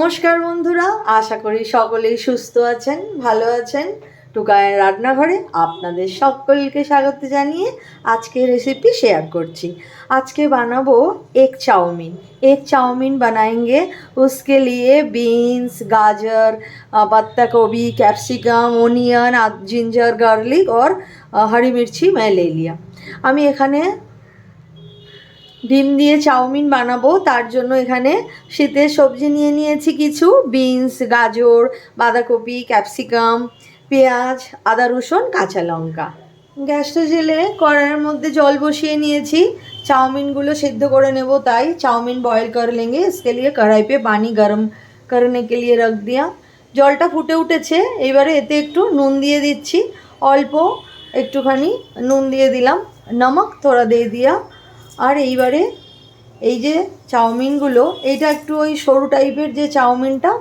নমস্কার বন্ধুরা আশা করি সকলেই সুস্থ আছেন ভালো আছেন টুকায়ের রান্নাঘরে আপনাদের সকলকে স্বাগত জানিয়ে আজকে রেসিপি শেয়ার করছি আজকে বানাবো एक चाउमीन एक चाउमीन बनाएंगे उसके लिए बीन्स गाजर अ, पत्ता गोभी कैप्सिकम ओनियन जिंजर गार्लिक और अ, हरी मिर्ची मैं ले लिया আমি এখানে ডিম দিয়ে চাউমিন বানাবো তার জন্য এখানে শীতের সবজি নিয়ে নিয়েছি কিছু বিনস গাজর বাঁধাকপি ক্যাপসিকাম পেঁয়াজ আদা রসুন কাঁচা লঙ্কা গ্যাসটা জেলে কড়াইয়ের মধ্যে জল বসিয়ে নিয়েছি চাউমিনগুলো সেদ্ধ করে নেব তাই চাউমিন বয়েল कर लेंगे इसके लिए कढ़ाई पे पानी गरम करने के लिए रख दिया জলটা ফুটে উঠেছে এবারে এতে একটু নুন দিয়ে দিচ্ছি অল্প একটুখানি নুন দিয়ে দিলাম নমক থোড়া দিয়ে দিয়া আর এইবারে এই যে চাউমিনগুলো এইটা একটু ওই সরু টাইপের যে চাউমিনটা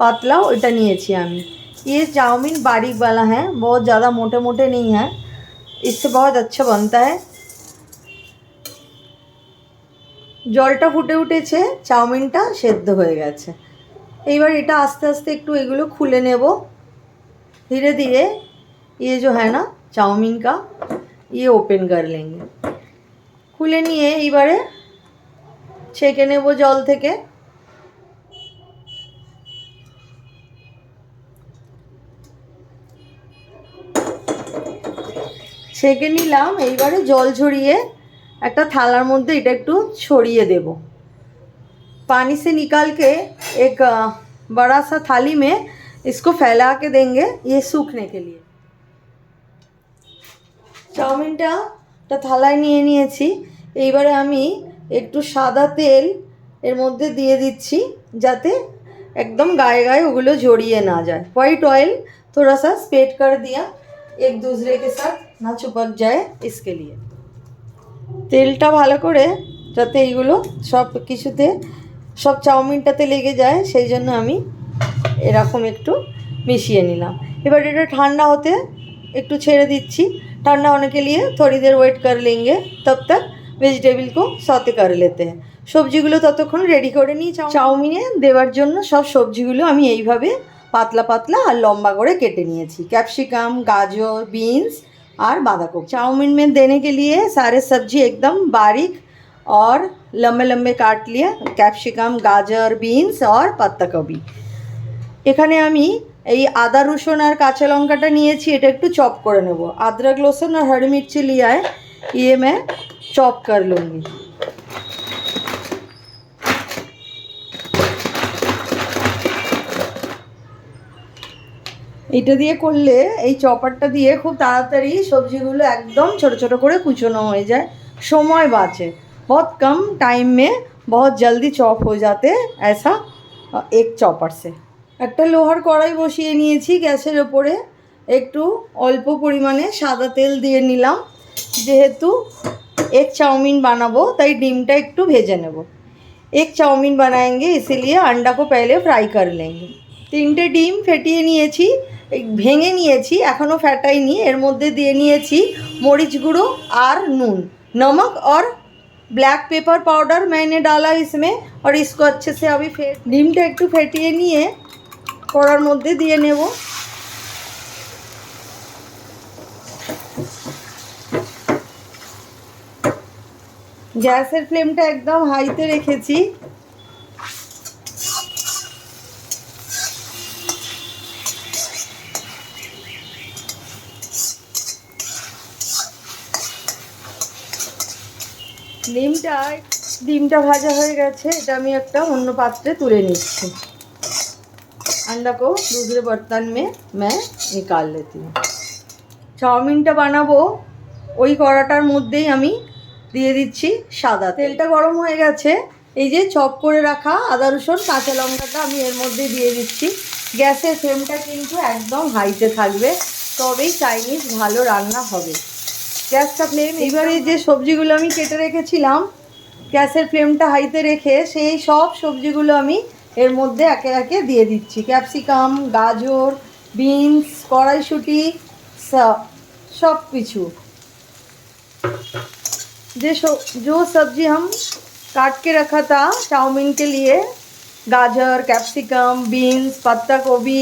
পাতলা ওইটা নিয়েছি আমি ये चाउमीन बारीक वाला है बहुत ज़्यादा मोटे मोटे नहीं है इससे बहुत अच्छा बनता है জলটা ফুটে উঠেছে চাউমিনটা সেদ্ধ হয়ে গেছে এইবার এটা আস্তে আস্তে একটু এগুলো খুলে নেব धीरे धीरे ये जो है ना चाउमीन का ये ओपन कर लेंगे খুলে নিয়ে এইবারে ছেঁকে নেব জল থেকে ছেঁকে নিলাম এইবারে জল ঝরিয়ে একটা থালার মধ্যে এটা একটু ছড়িয়ে দেব पानी से निकाल के एक अ, बड़ा सा थाली में इसको फैला के देंगे ये सूखने के लिए চাউমিনটা একটা থালায় নিয়ে নিয়েছি এইবারে আমি একটু সাদা তেল এর মধ্যে দিয়ে দিচ্ছি যাতে একদম গায়ে গায়ে ওগুলো জড়িয়ে না যায় হোয়াইট অয়েল थोड़ा सा स्प्रेड कर दिया एक दूसरे के साथ ना चिपक जाए इसके लिए তেলটা ভালো করে যাতে এইগুলো সব কিছুতে সব চাউমিনটাতে লেগে যায় সেই জন্য আমি এরকম একটু মিশিয়ে নিলাম এবার এটা ঠান্ডা হতে একটু ছেড়ে দিচ্ছি ठंडा होने के लिए थोड़ी देर वेट कर लेंगे, तब तक ভেজিটেবিল কো সতে করে লেতে সবজিগুলো ততক্ষণ রেডি করে নিই চাউমিনে। দেওয়ার জন্য সব সবজিগুলো আমি এইভাবে পাতলা পাতলা আর লম্বা করে কেটে নিয়েছি। ক্যাপসিকাম, গাজর, বিনস আর বাঁধাকপি। চাউমিন में देने के लिए सारे सब्जी एकदम बारीक और লম্বে लम्बे काट लिया ক্যাপসিকাম, গাজর, বিনস আর पत्ता गोभी এখানে আমি এই আদা রসুন আর কাঁচা লঙ্কাটা নিয়েছি এটা একটু চপ করে নেব अदरक लहसुन और हरी मिर्ची लिया है ये मैं चॉप कर लूँगी এটা দিয়ে করলে এই চপারটা দিয়ে খুব তাড়াতাড়ি সবজিগুলো একদম ছোট ছোট করে কুচোনো হয়ে যায় সময় বাঁচে बहुत कम टाइम में बहुत जल्दी चॉप हो जाते ऐसा एक चॉपर से একটা লোহার কড়াই বসিয়ে নিয়েছি গ্যাসের ওপরে একটু অল্প পরিমাণে সাদা তেল দিয়ে নিলাম যেহেতু এক চাউমিন বানাবো তাই ডিমটা একটু ভেজে নেব एक চাউমিন बनाएंगे इसीलिए अंडा को पहले फ्राई कर लेंगे তিনটে ডিম ফেটিয়ে নিয়েছি এই ভেঙে নিয়েছি এখনও ফ্যাটাইনি এর মধ্যে দিয়ে নিয়েছি মরিচ গুঁড়ো আর নুন नमक और ব্ল্যাক পেপার পাউডার मैंने डाला इसमें और इसको अच्छे से अभी फेट ডিমটা একটু ফেটিয়ে নিয়ে কড়ার মধ্যে দিয়ে নেব। গ্যাসের ফ্লেমটা একদম হাইতে রেখেছি। ডিমটা ডিমটা ভাজা হয়ে গেছে, এটা আমি একটা অন্য পাত্রে তুলে নিচ্ছি। अंडा को दूसरे बर्तन में मैं निकाल लेती हूँ চাউমিনটা বানাবো ওই কড়াটার মধ্যেই আমি দিয়ে দিচ্ছি সাদা তেলটা গরম হয়ে গেছে এই যে চপ করে রাখা আদা রসুন কাঁচা লঙ্কাটা আমি এর মধ্যে দিয়ে দিচ্ছি গ্যাসের ফ্লেমটা কিন্তু একদম হাইতে থাকবে তবেই চাইনিজ ভালো রান্না হবে গ্যাসটা ফ্লেম এবারে যে সবজিগুলো আমি কেটে রেখেছিলাম গ্যাসের ফ্লেমটা হাইতে রেখে সেই সব সবজিগুলো আমি এর মধ্যে একে একে দিয়ে দিচ্ছি ক্যাপসিকাম গাজর বিনস কড়াইশুঁটি স- সব কিছু যে सो- जो सब्जी हम काट के रखा था चाउमीन के लिए गाजर कैप्सिकम बीन्स पत्ता गोभी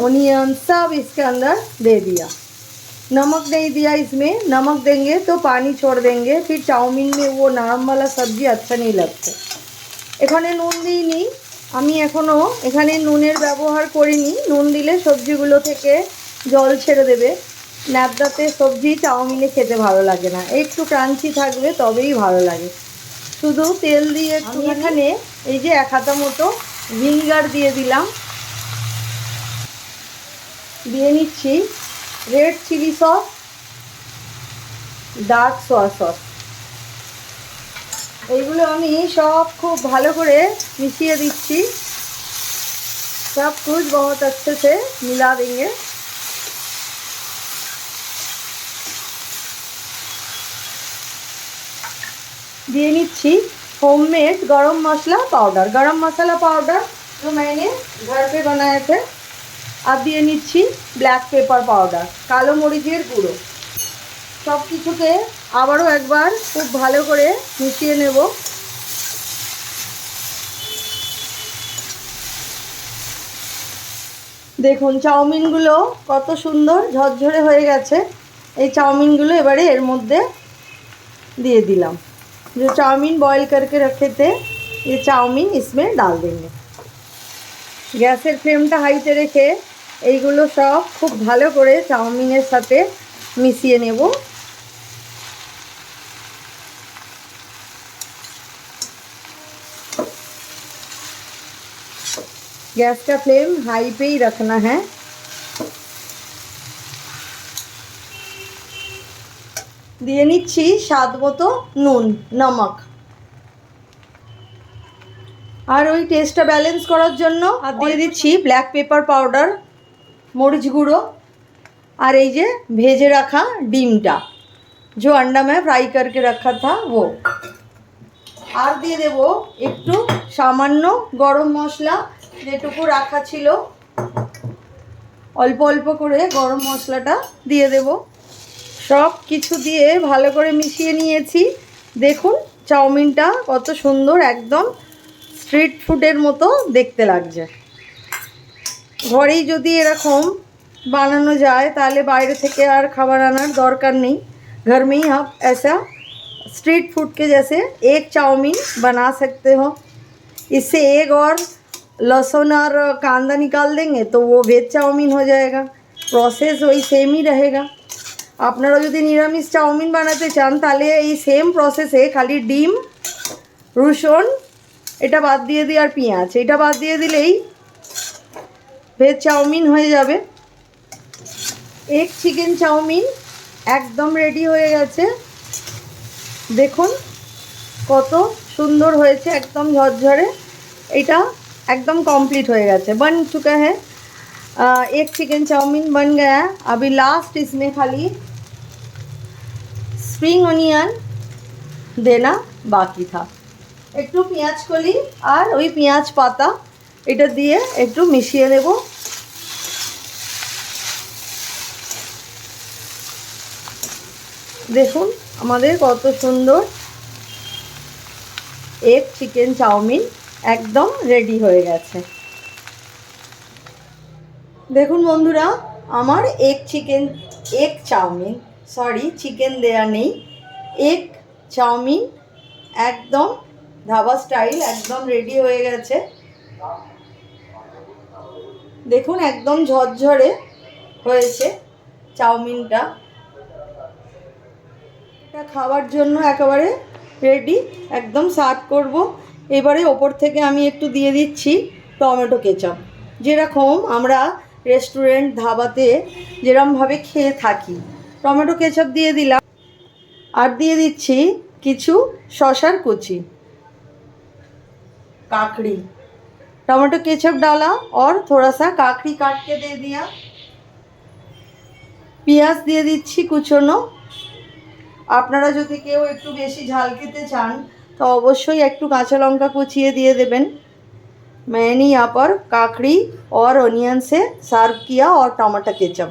ओनियन सब इसके अंदर दे दिया नमक नहीं दिया इसमें नमक देंगे तो पानी छोड़ देंगे फिर चाउमीन में वो नरम वाला सब्जी अच्छा नहीं लगता এখানে নুন দিইনি। আমি এখনও এখানে নুনের ব্যবহার করিনি। নুন দিলে সবজিগুলো থেকে জল ছেড়ে দেবে। ন্যাবদাতে সবজি চাউমিনে খেতে ভালো লাগে না। একটু ক্রাঞ্চি থাকবে তবেই ভালো লাগে। শুধু তেল দিয়ে একটু এখানে এই যে এক হাতা মতো ভিনিগার দিয়ে দিলাম। দিয়ে নিচ্ছি red chilli sauce dark soya sauce. এইগুলো আমি সব খুব ভালো করে মিশিয়ে দিচ্ছি सब कुछ बहुत अच्छे से मिला देंगे दिए निच्छी होममेड गरम मसाला पाउडर गरम मसाला पाउडर जो मैंने घर पे बनाए थे আর দিয়ে নিচ্ছি ব্ল্যাক পেপার পাউডার কালো মরিচের গুঁড়ো সব কিছুকে আবারও একবার খুব ভালো করে মিশিয়ে নেব দেখুন চাউমিনগুলো কত সুন্দর ঝরঝরে হয়ে গেছে এই চাউমিনগুলো এবারে এর মধ্যে দিয়ে দিলাম जो चाउमीन बॉईल करके रखे थे ये चाउमीन इसमें डाल देंगे গ্যাসের ফ্লেমটা হাইতে রেখে এইগুলো সব খুব ভালো করে চাউমিনের সাথে মিশিয়ে নেব गैस का फ्लेम हाई पे ही रखना है দিয়ে নিচ্ছি স্বাদ মতো নুন নমক আর ওই টেস্টটা ব্যালেন্স করার জন্য আর দিয়ে দিচ্ছি ব্ল্যাক পেপার পাউডার মরিচ গুঁড়ো আর এই যে ভেজে রাখা ডিমটা जो अंडा में फ्राई करके रखा था वो আর দিয়ে দেব একটু সামান্য গরম মশলা যেটুকু রাখা ছিল অল্প অল্প করে গরম মশলাটা দিয়ে দেব সব কিছু দিয়ে ভালো করে মিশিয়ে নিয়েছি দেখুন চাউমিনটা কত সুন্দর একদম স্ট্রিট ফুডের মতো দেখতে লাগছে ঘরেই যদি এরকম বানানো যায় তাহলে বাইরে থেকে আর খাবার আনার দরকার নেই घर में ही आप ऐसा स्ट्रीट फूड के जैसे एक चाउमीन बना सकते हो इससे एक और लहसुन और कांदा निकाल देंगे तो वो वेज चाउमीन हो जाएगा প্রসেস ওই সেমই रहेगा আপনারা যদি নিরামিষ চাউমিন বানাতে চান তাহলে এই সেম প্রসেসে খালি ডিম রসুন এটা বাদ দিয়ে দিই আর পেঁয়াজ এটা বাদ দিয়ে দিলেই ভেজ চাউমিন হয়ে যাবে এক চিকেন চাউমিন একদম রেডি হয়ে গেছে দেখুন কত সুন্দর হয়েছে একদম ঝরঝরে এটা একদম कंप्लीट হয়ে গেছে बन चुका है आ, एक चिकन चाउमीन बन गया अभी लास्ट इसमें खाली स्प्रिंग অনিয়ন দেনা বাকি था একটু পেঁয়াজ কলি আর ওই পেঁয়াজ পাতা এটা দিয়ে একটু মিশিয়ে নেব দেখুন আমাদের কত সুন্দর এক চিকেন চাউমিন একদম রেডি হয়ে গেছে। দেখুন বন্ধুরা, আমার এক চিকেন এক চাউমিন সরি চিকেন দেয়া নেই। এক চাউমিন একদম ধাবা স্টাইল একদম রেডি হয়ে গেছে। দেখুন একদম ঝরঝরে হয়েছে চাউমিনটা খাওয়ার জন্য একেবারে রেডি একদম সার্ভ করব। এবারে ওপর থেকে আমি একটু দিয়ে দিচ্ছি টমেটো কেচাপ যেরকম আমরা রেস্টুরেন্ট ধাবাতে যেরমভাবে খেয়ে থাকি টমেটো কেচাপ দিয়ে দিলাম আর দিয়ে দিচ্ছি কিছু শশার কুচি काकड़ी टमाटो केचप डाला और थोड़ा सा काकड़ी काट के दे दिया পেঁয়াজ দিয়ে দিচ্ছি কুচোনো আপনারা যদি কেউ একটু বেশি ঝাল খেতে চান তো অবশ্যই একটু কাঁচা লঙ্কা কুচিয়ে দিয়ে দেবেন मैंने यहाँ पर काकड़ी और ओनियन से सर्व किया और टमाटर केचप